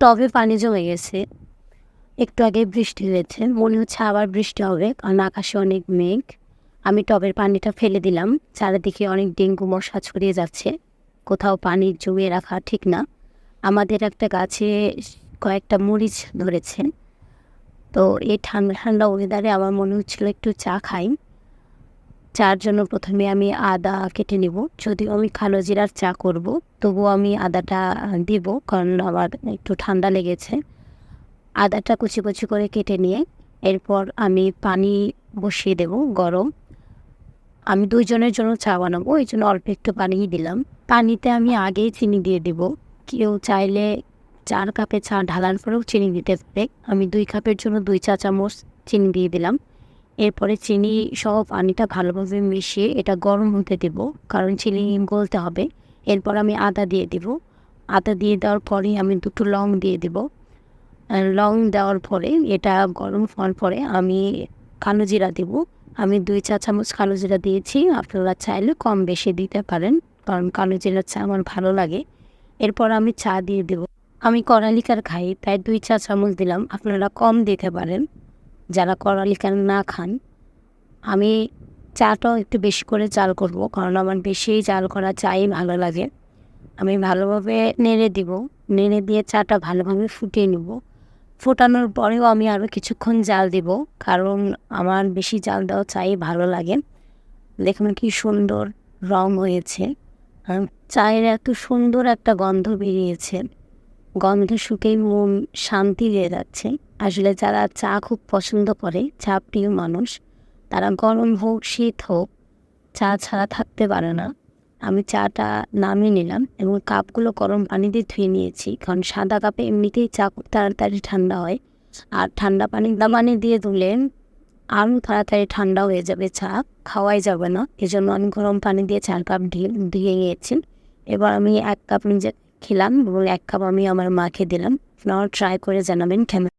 টবে পানি জমে গেছে। একটু আগে বৃষ্টি হয়েছে, মনে হচ্ছে আবার বৃষ্টি হবে, কারণ আকাশে অনেক মেঘ। আমি টবের পানিটা ফেলে দিলাম, চারিদিকে অনেক ডেঙ্গু মশা ছড়িয়ে যাচ্ছে। কোথাও পানি জমিয়ে রাখা ঠিক না। আমাদের একটা গাছে কয়েকটা মরিচ ধরেছে। তো এই ঠান্ডা ঠান্ডা ওয়েদারে আমার মনে হচ্ছিল একটু চা খাই। চার জন্য প্রথমে আমি আদা কেটে নেব। যদিও আমি কালো জিরার চা করব, তবুও আমি আদাটা দিব কারণ আমার একটু ঠান্ডা লেগেছে। আদাটা কুচি কুচি করে কেটে নিয়ে এরপর আমি পানি বসিয়ে দেব গরম। আমি দুইজনের জন্য চা বানাবো, এই জন্য অল্প একটু পানিই দিলাম। পানিতে আমি আগেই চিনি দিয়ে দেব। কেউ চাইলে চার কাপে চা ঢালার পরেও চিনি দিতে পারে। আমি দুই কাপের জন্য দুই চা চামচ চিনি দিয়ে দিলাম। এরপরে চিনি সহ পানিটা ভালোভাবে মিশিয়ে এটা গরম হতে দেব, কারণ চিনি গলতে হবে। এরপর আমি আদা দিয়ে দেব। আদা দিয়ে দেওয়ার পরে আমি দুটো লং দিয়ে দেব। লং দেওয়ার পরে এটা গরম হওয়ার পরে আমি কালো জিরা দেব। আমি দুই চা চামচ কালো জিরা দিয়েছি, আপনারা চাইলে কম বেশি দিতে পারেন, কারণ কালো জিরার চা আমার ভালো লাগে। এরপর আমি চা দিয়ে দেব। আমি কড়ালিকার খাই, তাই দুই চা চামচ দিলাম, আপনারা কম দিতে পারেন। যারা কড়ালিকার না খান, আমি চাটাও একটু বেশি করে চাল করব, কারণ আমার বেশি চাল করা চাই ভালো লাগে। আমি ভালোভাবে নেড়ে দিব, নেড়ে দিয়ে চাটা ভালোভাবে ফুটিয়ে নেব। ফোটানোর পরেও আমি আরও কিছুক্ষণ জাল দিব, কারণ আমার বেশি জাল দেওয়া চাই ভালো লাগে। দেখুন কি সুন্দর রং হয়েছে। চায়ের এত সুন্দর একটা গন্ধ বেরিয়েছে। গন্ধ শুকেই মন শান্তি দিয়ে যাচ্ছে। আসলে যারা চা খুব পছন্দ করে, চা প্রিয় মানুষ, তারা গরম হোক, শীত হোক, চা ছাড়া থাকতে পারে না। আমি চাটা নামিয়ে নিলাম এবং কাপগুলো গরম পানি দিয়ে ধুয়ে নিয়েছি, কারণ সাদা কাপে এমনিতেই চা খুব তাড়াতাড়ি ঠান্ডা হয়। আর ঠান্ডা পানি পানি দিয়ে ধুলে আরও তাড়াতাড়ি ঠান্ডা হয়ে যাবে, চা খাওয়াই যাবে না। এজন্য আমি গরম পানি দিয়ে চার কাপ ধুয়ে নিয়েছি। এবার আমি এক কাপ নিজে খেলাম এবং এক কাপ আমি আমার মাকে দিলাম। আপনারাও ট্রাই করে জানাবেন কেমন